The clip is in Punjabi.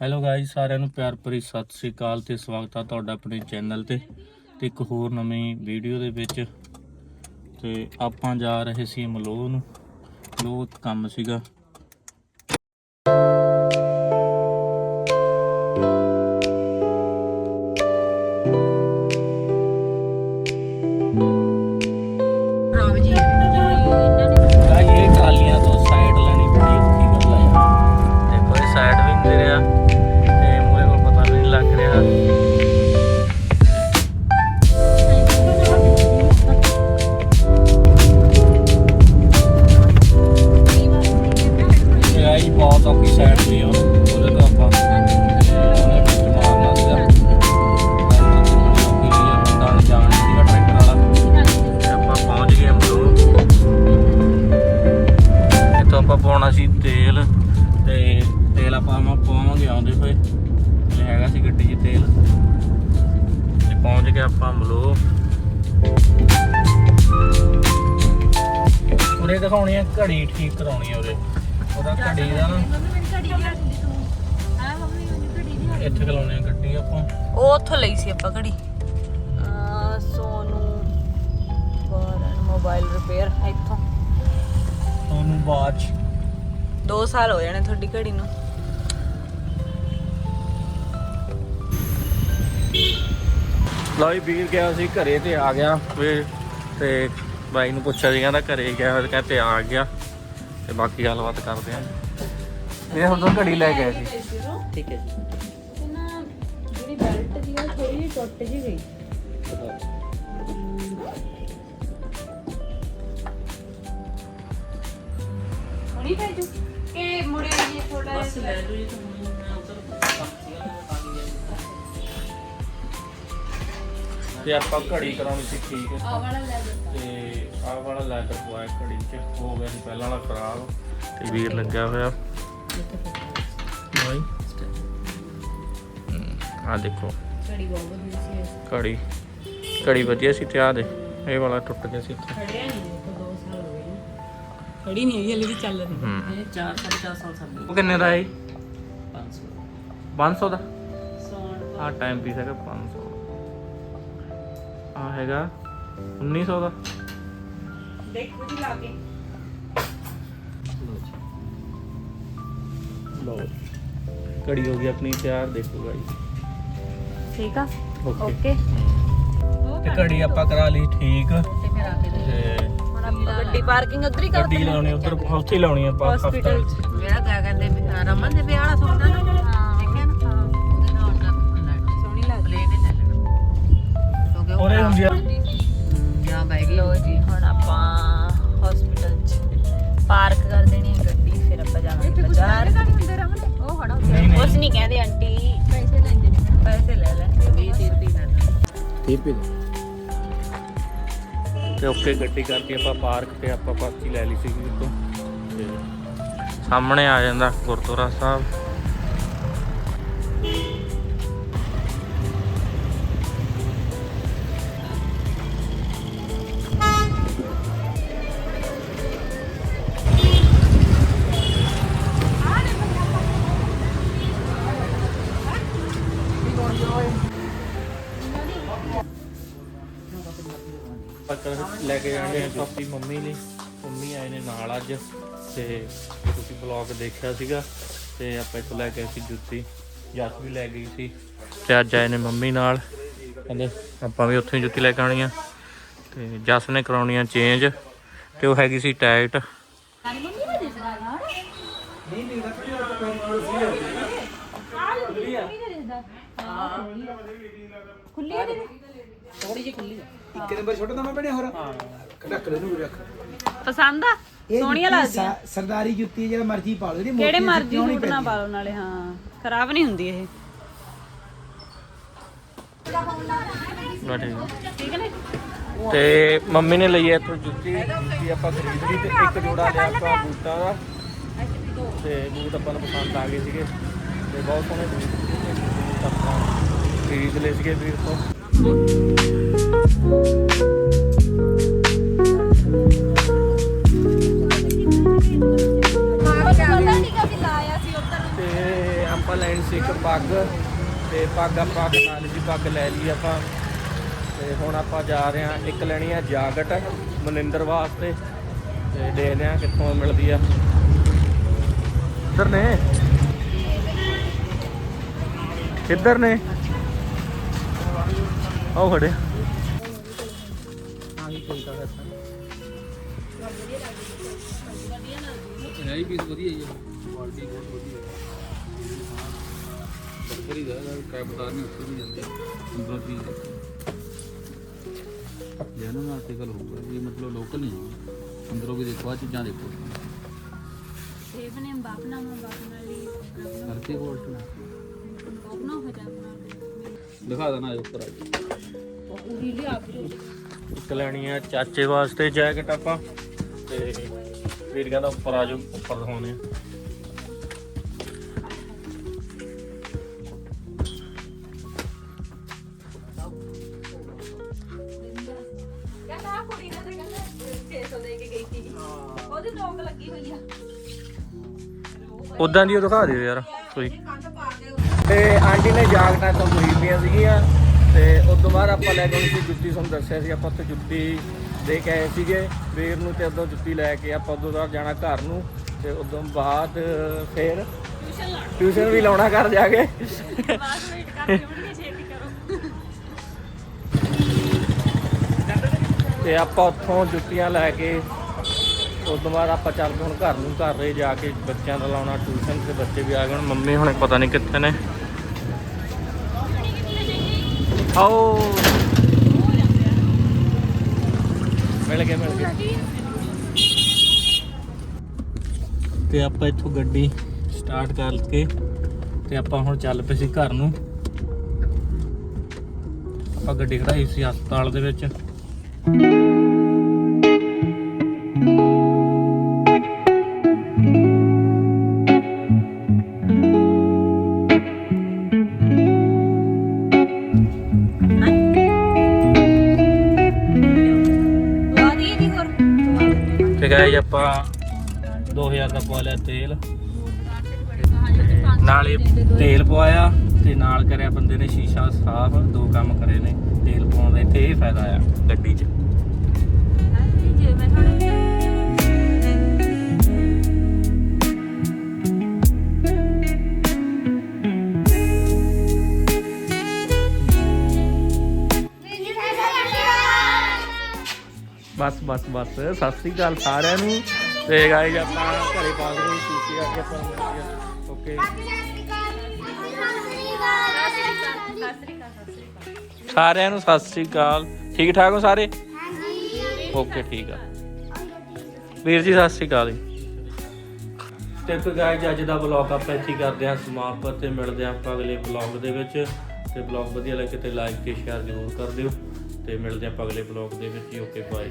ਹੈਲੋ ਗਾਇਸ ਸਾਰਿਆਂ ਨੂੰ ਪਿਆਰ ਭਰੀ ਸਤਿ ਸ੍ਰੀ ਅਕਾਲ ਤੇ ਸਵਾਗਤ ਆ ਤੁਹਾਡਾ ਆਪਣੇ ਚੈਨਲ ਤੇ ਤੇ ਇੱਕ ਹੋਰ ਨਵੀਂ ਵੀਡੀਓ ਦੇ ਵਿੱਚ। ਤੇ ਆਪਾਂ ਜਾ ਰਹੇ ਸੀ ਮਲੋਹ ਨੂੰ। ਮਲੋਹ ਕੰਮ ਸੀਗਾ। ਪਹੁੰਚ ਆਪਾਂ ਮਲੋ ਉਰੇ ਦਿਖਾਉਣੀ ਆ ਘੜੀ ਠੀਕ ਕਰਾਉਣੀ ਆ ਉਰੇ ਉਹਦਾ ਘੜੀ ਦਾ ਨਾ। ਇੱਥੇ ਖਲਾਉਣੀ ਆ ਗੱਡੀ ਆਪਾਂ। ਉਹ ਉੱਥੋਂ ਲਈ ਸੀ ਆਪਾਂ ਘੜੀ। ਸੋਨੂ ਬਾਰਨ ਮੋਬਾਈਲ ਰਿਪੇਅਰ ਇੱਥੋਂ। ਤੁਹਾਨੂੰ ਬਾਅਦ 'ਚ। 2 ਸਾਲ ਹੋ ਜਾਣੇ ਤੁਹਾਡੀ ਘੜੀ ਨੂੰ। ਲਓ ਜੀ ਵੀਰ ਗਿਆ ਸੀ ਘਰੇ ਤੇ ਆ ਗਿਆ ਵੀ ਤੇ ਬਾਈ ਨੂੰ ਪੁੱਛਿਆ ਸੀ ਕਹਿੰਦਾ ਘਰੇ ਗਿਆ ਤੇ ਕਹਿੰਦੇ ਆ ਗਿਆ। ਤੇ ਬਾਕੀ ਗੱਲਬਾਤ ਕਰਦੇ ਆਂ। ਇਹ ਹੁਣ ਤਾਂ ਘੜੀ ਲੈ ਗਏ ਸੀ। ਠੀਕ ਹੈ ਜੀ। ਨਾ ਜਿਹੜੀ ਬੈਲਟ ਦੀ ਉਹ ਥੋੜੀ ਜਿਹੀ ਟੁੱਟ ਜਿਹੀ ਗਈ। ਹੁਣੀ ਭੇਜੂ ਕਿ ਮੁੜੇ ਜੀ ਥੋੜਾ ਬਸ ਲੈ ਲਓ ਜੀ ਤੇ ਆਪਾਂ ਘੜੀ ਕਰਾਉਣੀ ਸੀ ਠੀਕ। ਆ ਵਾਲਾ ਲੈ ਲਓ। ਤੇ ਆਹ ਵਾਲਾ ਲੈਦਰ ਪਵਾਇਆ ਘੜੀ 'ਚ। ਹੋ ਗਿਆ ਸੀ ਪਹਿਲਾਂ ਵਾਲਾ ਖਰਾਬ। ਤੇ ਵੀਰ ਲੱਗਿਆ ਹੋਇਆ। ਬਾਈ। ਆ ਦੇਖੋ। ਘੜੀ ਬਹੁਤ ਵਧੀਆ ਸੀ। ਘੜੀ। ਘੜੀ ਵਧੀਆ ਸੀ ਤੇ ਆ ਦੇ ਇਹ ਵਾਲਾ ਟੁੱਟ ਗਿਆ ਸੀ ਇੱਥੇ। ਖੜਿਆ ਨਹੀਂ ਦੇਖੋ 2 ਸਾਲ ਹੋ ਗਏ ਨੇ ਖੜੀ ਨਹੀਂ ਹੈਗੀ ਹਲੇ ਵੀ ਚੱਲ ਰਹੀ। ਹੂੰ। ਇਹ 4 4 ਸਾਲ ਸਾਲ ਉਹ ਕਿੰਨੇ ਦਾ ਹੈ 500 500 ਦਾ? ਸੌਣ ਆ ਟਾਈਮ ਪੀਸ ਹੈਗਾ 500 ਆ ਹੈਗਾ 1900 ਦਾ। ਦੇਖੋ ਜੀ ਲਾ ਕੇ। ਲੋ ਘੜੀ ਹੋ ਗਈ ਆਪਣੀ ਤਿਆਰ ਦੇਖੋ ਗਾਈ ਠੀਕ ਆ? ਓਕੇ ਓਕੇ ਤੇ ਘੜੀ ਆਪਾਂ ਕਰਾ ਲਈ ਠੀਕ। ਤੇ ਫਿਰ ਆ ਕੇ ਤੇ ਹੁਣ ਆਪਾਂ ਗੱਡੀ ਪਾਰਕਿੰਗ ਉਧਰ ਹੀ ਕਰ ਗੱਡੀ ਲਾਉਣੀ ਉਧਰ ਉੱਥੇ ਹੀ ਲਾਉਣੀ ਆਪਾਂ ਹਸਪੀਟਲ ਹਸਪਤਾਲ 'ਚ। ਕਿਆ ਕਹਿੰਦੇ ਵੀ, ਅਹ ਰਮਨ ਦੇ ਵਿਆਹ ਵਾਲਾ ਸੋਚਦਾ ਨਾ? ਉਹਨੇ ਹੁੰਦੀ ਆ। ਜਾਂ ਬੈਗ ਲੋ ਜੀ ਹੁਣ ਆਪਾਂ ਹਸਪੀਟਲ ਚ ਪਾਰਕ ਕਰ ਦੇਣੀ ਹੈ ਗੱਡੀ ਫਿਰ ਆਪਾਂ ਜਾਵਾਂਗੇ ਬਾਜ਼ਾਰ। ਹੁੰਦੇ ਰਮਨ ਉਹ ਖੜਾ ਨਹੀਂ ਨਹੀਂ। ਕੁਛ ਨਹੀਂ ਕਹਿੰਦੇ ਆਂਟੀ। ਪੈਸੇ ਲੈਂਦੇ ਨੇ। ਪੈਸੇ ਲੈ ਲੈ 20 30 ਰੁਪਏ ਲੈ ਲੈ 30 ਰੁਪਏ ਤੇ ਓਕੇ ਗੱਡੀ ਕਰਕੇ ਆਪਾਂ ਪਾਰਕ ਤੇ ਆਪਾਂ ਪਰਚੀ ਲੈ ਲਈ ਸੀ ਤੋਂ ਤੇ ਸਾਹਮਣੇ ਆ ਜਾਂਦਾ ਗੁਰਦੁਆਰਾ ਸਾਹਿਬ। ਲੈ ਕੇ ਜਾਣੇ ਕਾਪੀ ਮੰਮੀ ਲਈ। ਮੰਮੀ ਆਏ ਨੇ ਨਾਲ ਅੱਜ ਤੇ ਤੁਸੀਂ ਬਲੌਗ ਦੇਖਿਆ ਸੀਗਾ ਤੇ ਆਪਾਂ ਇੱਥੋਂ ਲੈ ਕੇ ਆਏ ਸੀ ਜੁੱਤੀ। ਜੱਸ ਵੀ ਲੈ ਗਈ ਸੀ ਤੇ ਅੱਜ ਆਏ ਨੇ ਮੰਮੀ ਨਾਲ। ਕਹਿੰਦੇ ਆਪਾਂ ਵੀ ਉੱਥੋਂ ਹੀ ਜੁੱਤੀ ਲੈ ਕੇ ਆਉਣੀ ਆ। ਤੇ ਜੱਸ ਨੇ ਕਰਾਉਣੀ ਆ ਚੇਂਜ ਤੇ ਉਹ ਹੈਗੀ ਸੀ ਟਾਈਟ ਇੱਕ ਨੰਬਰ ਛੋਟਾ ਤਾਂ ਮੈਂ ਬਣਿਆ ਹੋਰ। ਰੱਖ ਲੈ ਨੂੰ ਰੱਖ। ਪਸੰਦ ਆ? ਇਹ ਸੋਹਣੀਆਂ ਜੁੱਤੀ ਲੱਗਦੀਆਂ। ਸਾ- ਸਰਦਾਰੀ ਜੁੱਤੀ ਹੈ, ਜਿਹੜਾ ਮਰਜ਼ੀ ਪਾ ਲਓ ਇਹਦੀ ਕਿਹੜੇ ਮੋਟੀ ਮਰਜ਼ੀ ਕਿਉਂ ਨਹੀਂ ਸੂਟ ਨਾ ਪੈਂਦੀ? ਪਾ ਲਓ ਨਾਲੇ ਹਾਂ। ਖਰਾਬ ਨਹੀਂ ਹੁੰਦੀ ਇਹ। ਬੈਠੇ ਠੀਕ ਹੈ ਨਾ? ਤੇ ਮੰਮੀ ਨੇ ਲਈ ਇੱਥੋਂ ਜੁੱਤੀ ਜੁੱਤੀ ਆਪਾਂ ਖਰੀਦ ਲਈ ਤੇ ਇੱਕ ਜੋੜਾ ਲਿਆ ਆਪਾਂ ਬੂਟਾਂ ਦਾ। ਤੇ ਬੂਟ ਆਪਾਂ ਨੂੰ ਪਸੰਦ ਆ ਗਏ ਸੀਗੇ। ਤੇ ਬਹੁਤ ਸੋਹਣੇ ਬੂਟ ਸੀਗੇ ਤੇ ਬੂਟ ਆਪਾਂ ਖਰੀਦ ਲਏ ਸੀਗੇ ਵੀਰ ਤੋਂ। ਤੇ ਆਪਾਂ ਲੈਣ ਸੀ ਇੱਕ ਪੱਗ, ਤੇ ਪੱਗ ਆਪਾਂ ਨਾਲ ਦੀ ਪੱਗ ਲੈ ਲਈ ਆਪਾਂ। ਤੇ ਹੁਣ ਆਪਾਂ ਜਾ ਰਹੇ ਹਾਂ, ਇੱਕ ਲੈਣੀ ਆ ਜਾਗਟ ਮਨਿੰਦਰ ਵਾਸਤੇ। ਤੇ ਦੇਖਦੇ ਹਾਂ ਕਿੱਥੋਂ ਮਿਲਦੀ ਆ। ਕਿੱਧਰ ਨੇ? ਕਿੱਧਰ ਨੇ? ਆਓ ਖੜੇ। ਹਾਂ ਕੀ ਕੋਈ ਤਾਂ ਹੈ ਹੀ ਪੀਸ ਵਧੀਆ ਹੀ ਹੈ ਕੁਆਲਿਟੀ ਬਹੁਤ ਵਧੀਆ ਬਰਕਰੀ ਦਾ ਕੈ ਬਤਾ ਨਹੀਂ ਉੱਤੇ ਵੀ ਜਾਂਦੇ। ਅੰਦਰ ਵੀ ਜਨਮ ਆਰਟੀਕਲ ਹੋਊਗਾ ਇਹ ਮਤਲਬ ਲੋਕਲ ਨਹੀਂ ਹੈ। ਅੰਦਰੋਂ ਵੀ ਦੇਖੋ ਆ ਚੀਜ਼ਾਂ ਦੇਖੋ। ਸੇਵ ਨੇ ਬਾਪ ਨਾਮ ਬਾਪ ਨਾਲ ਹੀ ਕੁਆਲਿਟੀ ਬਾਪ ਨਾ। ਦਿਖਾ ਦੇਣਾ ਉੱਪਰ ਆ ਕੇ। ਇੱਕ ਲੈਣੀ ਆ ਚਾਚੇ ਵਾਸਤੇ ਜੈਕਟ ਆਪਾਂ। ਤੇ ਵੀਰ ਕਹਿੰਦਾ ਉੱਪਰ ਆ ਜਾਓ ਉੱਪਰ ਦਿਖਾਉਣੇ ਆ। ਕਹਿੰਦਾ ਆਹ ਕੁੜੀ ਨੇ ਤਾਂ ਕਹਿੰਦਾ 600 ਦੇ ਕੇ ਗਈ ਸੀ ਉਹਦੀ ਨੋਕ ਲੱਗੀ ਹੋਈ ਆ ਉਦਾਂ ਦੀ ਉਹ ਦਿਖਾ ਦਿਓ ਯਾਰ ਤੁਸੀਂ ਤੇ ਆਂਟੀ ਨੇ ਜਾਗਟਾਂ ਤੋਂ ਖਰੀਦੀਆਂ ਸੀਗੀਆਂ ਤੇ ਉਸ ਤੋਂ ਬਾਅਦ ਆਪਾਂ ਲੈ ਕੇ ਆਉਣੀ ਸੀ ਜੁੱਤੀ ਸਾਨੂੰ ਦੱਸਿਆ ਸੀ ਆਪਾਂ ਉੱਥੇ ਜੁੱਤੀ ਦੇ ਕੇ ਆਏ ਸੀਗੇ, ਵੀਰ ਨੂੰ ਤੇ ਉਦੋਂ ਜੁੱਤੀ ਲੈ ਕੇ ਆਪਾਂ ਉਦੋਂ ਬਾਅਦ ਜਾਣਾ ਘਰ ਨੂੰ ਤੇ ਉਦੋਂ ਬਾਅਦ ਫੇਰ ਟਿਊਸ਼ਨ ਵੀ ਲਾਉਣਾ ਘਰ ਜਾ ਕੇ। ਬਾਅਦ ਤੇ ਆਪਾਂ ਉੱਥੋਂ ਜੁੱਤੀਆਂ ਲੈ ਕੇ ਉਸ ਤੋਂ ਬਾਅਦ ਆਪਾਂ ਚੱਲ ਪਏ ਹੁਣ ਘਰ ਨੂੰ, ਘਰ ਦੇ ਜਾ ਕੇ ਬੱਚਿਆਂ ਦਾ ਲਾਉਣਾ ਟਿਊਸ਼ਨ ਤੇ ਬੱਚੇ ਵੀ ਆ ਗਏ, ਹੁਣ ਮੰਮੀ ਹੁਣੇ ਪਤਾ ਨਹੀਂ ਕਿੱਥੇ ਨੇ। ਆਓ ਮਿਲ ਮਿਲ ਤੇ ਆਪਾਂ ਇੱਥੋਂ ਗੱਡੀ ਸਟਾਰਟ ਕਰਕੇ ਤੇ ਆਪਾਂ ਹੁਣ ਚੱਲ ਪਏ ਸੀ ਘਰ ਨੂੰ ਆਪਾਂ ਗੱਡੀ ਖੜਾਈ ਸੀ ਹਸਪਤਾਲ ਦੇ ਵਿੱਚ ਗਾਇਜ ਆਪਾਂ 2000 ਦਾ ਪਵਾ ਲਿਆ ਤੇਲ। ਨਾਲੇ ਤੇਲ ਪਵਾਇਆ ਤੇ ਨਾਲ ਕਰਿਆ ਬੰਦੇ ਨੇ ਸ਼ੀਸ਼ਾ ਸਾਫ਼, ਦੋ ਕੰਮ ਕਰੇ ਨੇ, ਤੇਲ ਪਾਉਣ ਦੇ ਤੇ ਇਹ ਫਾਇਦਾ ਆ ਗੱਡੀ 'ਚ। ਬਸ ਬਸ ਬਸ। ਸਤਿ ਸ੍ਰੀ ਅਕਾਲ ਸਾਰਿਆਂ ਨੂੰ। ਤੇ ਗਾਇਜ ਆਪਾਂ ਘਰੇ ਪਹੁੰਚ ਗਏ ਸ਼ੀਸ਼ੇ ਕਰਕੇ ਆਪਾਂ ਓਕੇ ਸਾਰਿਆਂ ਨੂੰ ਸਤਿ ਸ੍ਰੀ ਅਕਾਲ। ਠੀਕ ਠਾਕ ਹੋ ਸਾਰੇ? ਓਕੇ ਠੀਕ ਆ। ਵੀਰ ਜੀ, ਸਤਿ ਸ੍ਰੀ ਅਕਾਲ ਜੀ। ਤੇ ਫਿਰ ਗਾਇਜ ਅੱਜ ਦਾ ਵਲੌਗ ਆਪਾਂ ਇੱਥੇ ਕਰਦੇ ਹਾਂ ਸਮਾਪਤ ਤੇ ਮਿਲਦੇ ਹਾਂ ਆਪਾਂ ਅਗਲੇ ਵਲੌਗ ਦੇ ਵਿੱਚ। ਤੇ ਵਲੌਗ ਵਧੀਆ ਲੱਗੇ ਤੇ ਲਾਈਕ ਤੇ ਸ਼ੇਅਰ ਜ਼ਰੂਰ ਕਰ ਦਿਓ। ਤੇ ਮਿਲਦੇ ਹਾਂ ਆਪਾਂ ਅਗਲੇ ਵਲੌਗ ਦੇ ਵਿੱਚ। Okay bye